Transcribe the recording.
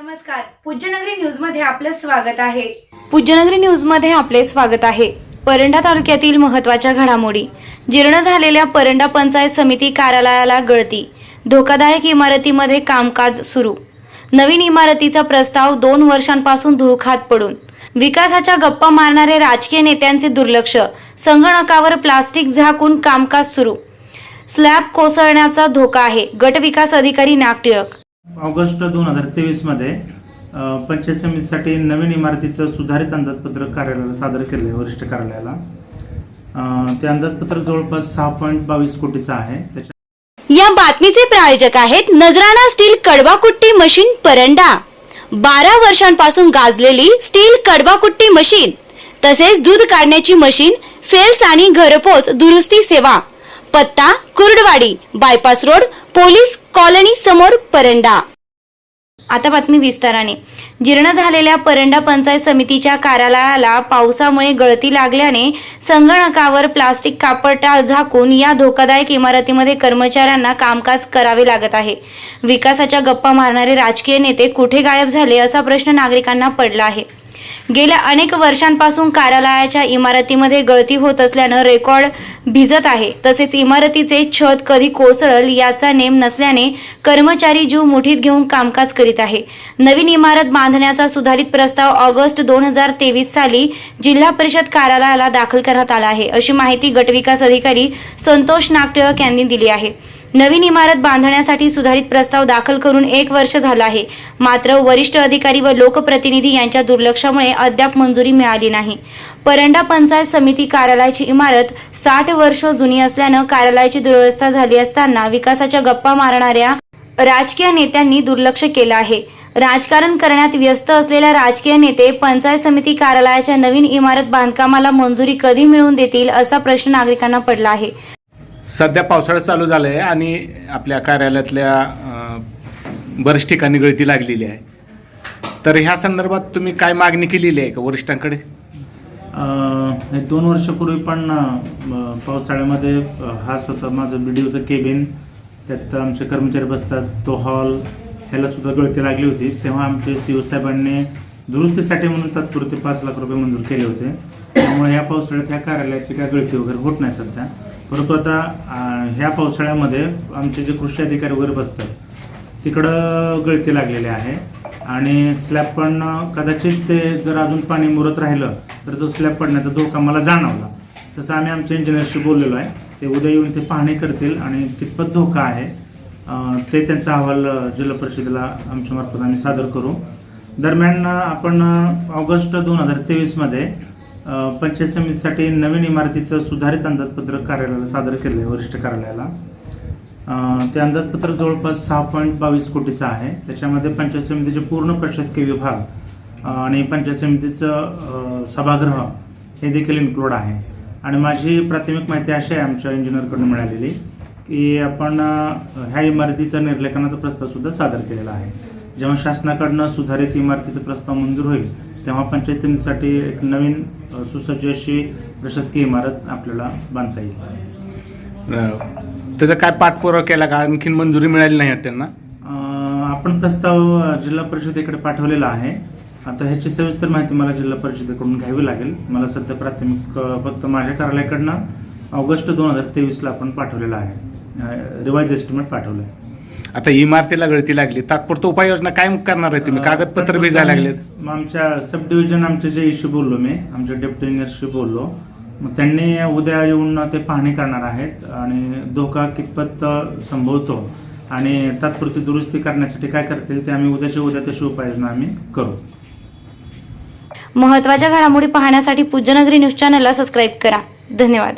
नमस्कार. पूज्यनगरी न्यूजमध्ये आपलं स्वागत आहे. पूज्यनगरी न्यूजमध्ये आपले स्वागत आहे. परंडा तालुक्यातील महत्त्वाच्या घडामोडी. जीर्ण झालेल्या परंडा पंचायत समिती कार्यालयाला गळती. धोकादायक इमारतीमध्ये कामकाज सुरू. नवीन इमारतीचा प्रस्ताव दोन वर्षांपासून धुळखात पडून. विकासाच्या गप्पा मारणारे राजकीय नेत्यांचे दुर्लक्ष. संगणकावर प्लास्टिक झाकून कामकाज सुरू. स्लॅब कोसळण्याचा धोका आहे. गट विकास अधिकारी नागटिळक. ऑगस्ट दोन हजार तेवीसमध्ये पंचायत समितीसाठी नवीन इमारतीचं सुधारित अंदाजपत्रक कार्यालयाला सादर केलं आहे वरिष्ठ कार्यालयाला. ते अंदाजपत्रक जवळपास सहा पॉईंट बावीस कोटीचं आहे. त्याच्या या बातमीचे प्रायोजक आहेत नजराणा स्टील कडवाकुट्टी मशीन परंडा. बारा वर्षांपासून गाजलेली स्टील कडवाकुट्टी मशीन तसेच दूध काढण्याची मशीन सेल्स आणि घरपोच दुरुस्ती सेवा. पत्ता Kurduwadi bypass road police colony समोर परंडा. आता बातमी विस्ताराने. जीर्ण झालेल्या परंडा पंचायत समितीच्या कार्यालयाला पावसामुळे गळती लागल्याने संगणकावर प्लास्टिक कापडा झाकून या धोकादायक इमारतीमध्ये कर्मचाऱ्यांना कामकाज करावे लागत आहे. विकासाच्या गप्पा मारणारे राजकीय नेते कुठे गायब झाले असा प्रश्न नागरिकांना पडला आहे. गेल्या अनेक वर्षांपासून कार्यालयाच्या इमारतीमध्ये गळती होत असल्यानं रेकॉर्ड भिजत आहे. तसेच इमारतीचे छत कधी कोसळल याचा नेम नसल्याने कर्मचारी जीव मुठीत घेऊन कामकाज करीत आहे. नवीन इमारत बांधण्याचा सुधारित प्रस्ताव ऑगस्ट दोन हजार तेवीस साली जिल्हा परिषद कार्यालयाला दाखल करण्यात आला आहे. अशी माहिती गटविकास अधिकारी संतोष नागटिळक यांनी दिली आहे. नवीन इमारत बांधण्यासाठी सुधारित प्रस्ताव दाखल करून एक वर्ष झालं आहे. मात्र वरिष्ठ अधिकारी व लोकप्रतिनिधी यांच्या दुर्लक्षामुळे अद्याप मंजुरी मिळाली नाही. परंडा पंचायत समिती कार्यालयाची इमारत साठ वर्ष जुनी असल्यानं कार्यालयाची दुरवस्था झाली असताना विकासाच्या गप्पा मारणाऱ्या राजकीय नेत्यांनी दुर्लक्ष केलं आहे. राजकारण करण्यात व्यस्त असलेल्या राजकीय नेते पंचायत समिती कार्यालयाच्या नवीन इमारत बांधकामाला मंजुरी कधी मिळवून देतील असा प्रश्न नागरिकांना पडला आहे. सध्या पावसाळा चालू झाला आहे आणि आपल्या कार्यालयातल्या बऱ्याच ठिकाणी गळती लागलेली आहे. तर ह्या संदर्भात तुम्ही काय मागणी केलेली आहे का वरिष्ठांकडे? हे दोन वर्षापूर्वी पण पावसाळ्यामध्ये हा स्वतः माझं बीडीओचं केबिन त्यात आमचे कर्मचारी बसतात. तो हॉल ह्याला सुद्धा गळती लागली होती. तेव्हा आमचे सी साहेबांनी दुरुस्तीसाठी म्हणून तात्पुरते पाच लाख रुपये मंजूर केले होते. त्यामुळे ह्या पावसाळ्यात ह्या कार्यालयाची काय गळती वगैरे होत नाही सध्या. परंतु आता ह्या पावसाळ्यामध्ये आमचे जे कृषी अधिकारी वगैरे बसतात तिकडं गळती लागलेली आहे. आणि स्लॅब पण कदाचित ते जर अजून पाणी मुरत राहिलं तर तो स्लॅब पडण्याचा धोका मला जाणवला. तसं आम्ही आमच्या इंजिनियरशी बोललेलो आहे. ते उद्या येऊन ते पाहणी करतील आणि कितपत धोका आहे ते त्यांचा अहवाल जिल्हा परिषदेला आमच्यामार्फत आम्ही सादर करू. दरम्यान आपण ऑगस्ट दोन हजार तेवीसमध्ये पंचायत समितीसाठी नवीन इमारतीचं सुधारित अंदाजपत्रक कार्यालयाला सादर केलं आहे वरिष्ठ कार्यालयाला. ते अंदाजपत्रक जवळपास सहा पॉईंट बावीस कोटीचं आहे. त्याच्यामध्ये पंचायत समितीचे पूर्ण प्रशासकीय विभाग आणि पंचायत समितीचं सभागृह हे देखील इन्क्लूड आहे. आणि माझी प्राथमिक माहिती अशी आहे आमच्या इंजिनियरकडून मिळालेली की आपण ह्या इमारतीचा निर्लेखनाचा प्रस्ताव सुद्धा सादर केलेला आहे. जेव्हा शासनाकडनं सुधारित इमारतीचा प्रस्ताव मंजूर होईल तेव्हा पंचायत समितीसाठी एक नवीन सुसज्ज अशी प्रशासकीय इमारत आपल्याला बांधता येईल. त्याचा काय पाठपुरावा केला का? आणखीन मंजुरी मिळाली नाही त्यांना? आपण प्रस्ताव जिल्हा परिषदेकडे पाठवलेला आहे. आता ह्याची सविस्तर माहिती मला जिल्हा परिषदेकडून घ्यावी लागेल. मला सध्या प्राथमिक फक्त माझ्या कार्यालयाकडनं ऑगस्ट दोन हजार तेवीसला आपण पाठवलेला आहे. रिवाइज एस्टिमेट पाठवलं आहे आता इमारतीला गळती लागली. तात्पुरतं उपाययोजना काय करणार आहे तुम्ही? कागदपत्र भिजायला लागलेत. मग आमच्या सब डिव्हिजन आमचे जे इश्यू बोललो मी आमच्या डेप्युटी इंजिनियरशी बोललो. मग त्यांनी उद्या येऊन ते पाहणी करणार आहेत आणि धोका कितपत संभवतो आणि तात्पुरती दुरुस्ती करण्यासाठी काय करतील ते आम्ही उद्याच्या उद्या तशी उपाययोजना आम्ही करू. महत्त्वाच्या घडामोडी पाहण्यासाठी पूज्यनगरी न्यूज चॅनलला सबस्क्राईब करा. धन्यवाद.